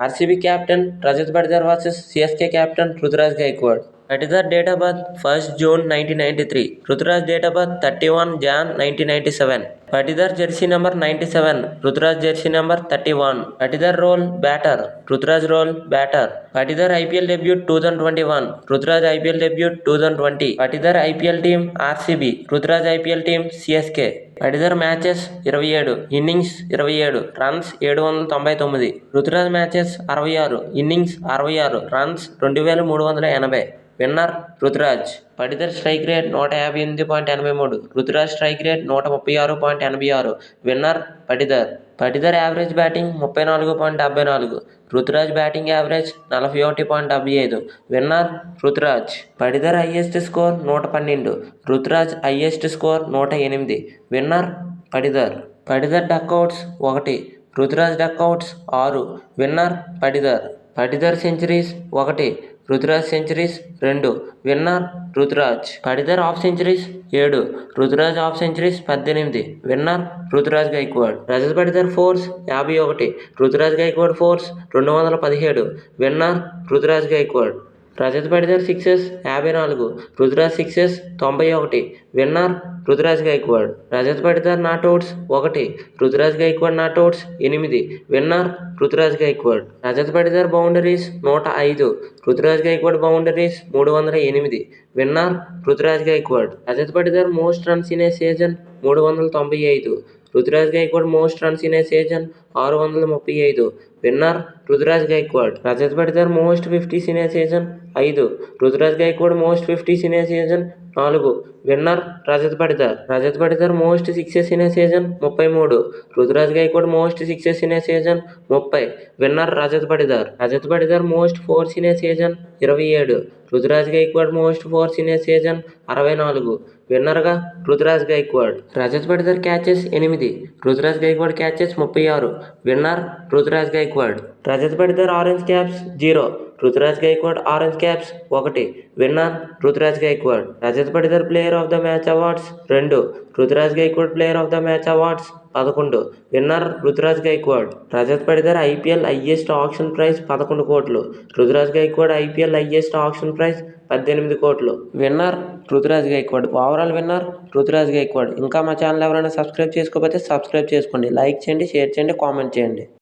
RCB captain Rajat बड़जर versus CSK captain Ruturaj Gaikwad at is the date of birth first June नई ninety three Ruturaj date of birth thirty one Jan नई ninety seven Patidar jersey number ninety seven Ruturaj jersey number thirty one Patidar role batter Ruturaj role batter Patidar IPL debut two थी one Ruturaj IPL debut two थी twenty Patidar IPL team RCB Ruturaj IPL team C CSK thousand matches ఇరవై ఏడు innings ఇరవై ఏడు runs ఏడు వందల తొంభై తొమ్మిది రుతురాజ్ మ్యాచెస్ అరవై ఆరు ఇన్నింగ్స్ అరవై ఆరు రన్స్ రెండు వేల మూడు వందల ఎనభై. Winner Ruturaj. Patidar strike rate నూట యాభై ఎనిమిది పాయింట్ ఎనభై మూడు. రుతురాజ్ స్ట్రైక్ రేట్ నూట ముప్పై ఆరు పాయింట్ ఎనభై ఆరు. Winner Patidar. Patidar average batting ముప్పై నాలుగు పాయింట్ డెబ్బై నాలుగు. రుతురాజ్ బ్యాటింగ్ యావరేజ్ నలభై ఒకటి పాయింట్ డెబ్బై ఐదు. Winner Ruturaj. Patidar highest score నూట పన్నెండు. రుతురాజ్ హైయెస్ట్ స్కోర్ నూట ఎనిమిది. విన్నర్ పడిదర్. పడిదర్ డక్అవుట్స్ ఒకటి. రుతురాజ్ డక్అవుట్స్ ఆరు. విన్నర్ పడిదర్. పడిదర్ సెంచరీస్ ఒకటి. రుతురాజ్ సెంచరీస్ రెండు winner Ruturaj. Patidar half centuries ఏడు రుతురాజ్ హాఫ్ సెంచరీస్ పద్దెనిమిది విన్నర్ రుతురాజ్ గైక్వాడ్. రజత్ పడిదర్ ఫోర్స్ యాభై ఒకటి రుతురాజ్ గైక్వాడ్ ఫోర్స్ రెండు వందల పదిహేడు విన్నర్ రుతురాజ్ గైక్వాడ్. రజత్ పడిదర్ సిక్సెస్ యాభై నాలుగు రుతురాజ్ సిక్సెస్ తొంభై ఒకటి winner Ruturaj Gaikwad. Rajat Patidar not outs ఒకటి రుతురాజ్ గైక్వాడ్ నాట్అవుట్స్ ఎనిమిది విన్నర్ రుతురాజ్ గైక్వాడ్. రజత్ పడిదర్ బౌండరీస్ నూట ఐదు రుతురాజ్ గైక్వాడ్ బౌండరీస్ మూడు వందల ఎనిమిది winner Ruturaj Gaikwad. Rajat Patidar most runs in a season మూడు వందల తొంభై ఐదు Ruturaj Gaikwad most runs in a season ఆరు వందల ముప్పై ఐదు. Winner Ruturaj Gaikwad. Rajat Patidar most fifty in season ఐదు. రుతురాజ్ గైక్వాడ్ మోస్ట్ ఫిఫ్టీ సినీ సీజన్ నాలుగు. Winner Rajat Patidar Rajat Patidar most sixes in a season ముప్పై మూడు. Ruturaj Gaikwad most sixes in a season ముప్పై. Winner Rajat Patidar Rajat Patidar most fours in a season ఇరవై ఏడు. Ruturaj Gaikwad most fours in a season అరవై నాలుగు. విన్నర్గా Ruturaj Gaikwad. Rajat Patidar catches ఎనిమిది. Ruturaj Gaikwad catches ముప్పై ఆరు. Winner Ruturaj Gaikwad. Rajat Patidar orange caps zero. Ruturaj Gaikwad orange caps ఒకటి. Winner Ruturaj Gaikwad. Rajat Patidar player of the match awards రెండు. Ruturaj Gaikwad player of the match awards పదకొండు. Winner Ruturaj Gaikwad. Rajat Patidar IPL highest auction price పదకొండు కోట్లు. Ruturaj Gaikwad IPL highest auction price పద్దెనిమిది కోట్లు. Winner Ruturaj Gaikwad. Overall winner Ruturaj Gaikwad. ఇంకా మా channel ఎవరైనా subscribe చేసుకోకపోతే subscribe చేసుకోండి. లైక్ చేయండి షేర్ చేయండి కామెంట్ చేయండి.